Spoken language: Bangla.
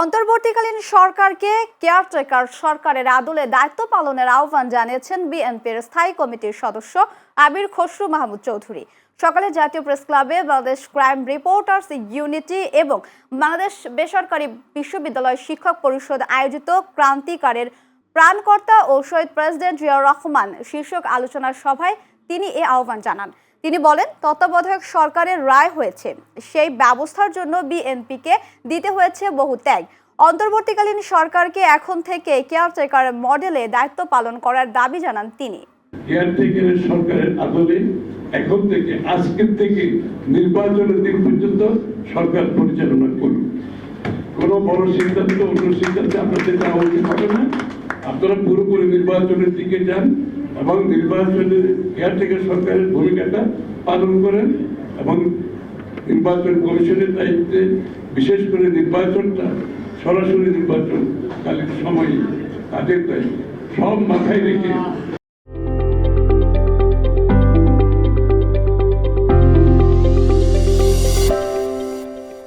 অন্তর্বর্তীকালীন সরকারকে কেয়ারটেকার সরকারের আদলে দায়িত্ব পালনের আহ্বান জানিয়েছেন বিএনপির স্থায়ী কমিটির সদস্য আবির খসরু মাহমুদ চৌধুরী। সকালে জাতীয় প্রেস ক্লাবে বাংলাদেশ ক্রাইম রিপোর্টার্স ইউনিটি এবং বাংলাদেশ বেসরকারি বিশ্ববিদ্যালয় শিক্ষক পরিষদ আয়োজিত ক্রান্তিকারের প্রাণকর্তা ও শহীদ প্রেসিডেন্ট জিয়াউর রহমান শীর্ষক আলোচনা সভায় তিনি এ আহ্বান জানান। তিনি বলেন, তত্ত্বাবধায়ক সরকারের রায় হয়েছে। সেই ব্যবস্থার জন্য বিএনপিকে দিতে হয়েছে বহু ত্যাগ। অন্তর্বর্তীকালীন সরকারকে এখন থেকে কেয়ারটেকার মডেলে দায়িত্ব পালন করার দাবি জানান তিনি। কেয়ারটেকারের সরকারের আদলে এখন থেকে, আজকের থেকে নির্বাচনের দিন পর্যন্ত সরকার পরিচালনা করুন কোনো বড় সিদ্ধান্ত, অন্য সিদ্ধান্তে আপনাদের যাওয়া উচিত হবে না। আপনারা পুরোপুরি নির্বাচনের দিকে যান। এবং নির্বাচনের থেকে সরকারের ভূমিকাটা পালন করেন এবং নির্বাচন কমিশনের দায়িত্বে বিশেষ করে নির্বাচনটা সরাসরি নির্বাচন কালীন সময়ে তাদের দায়িত্ব। সব মাথায় রেখে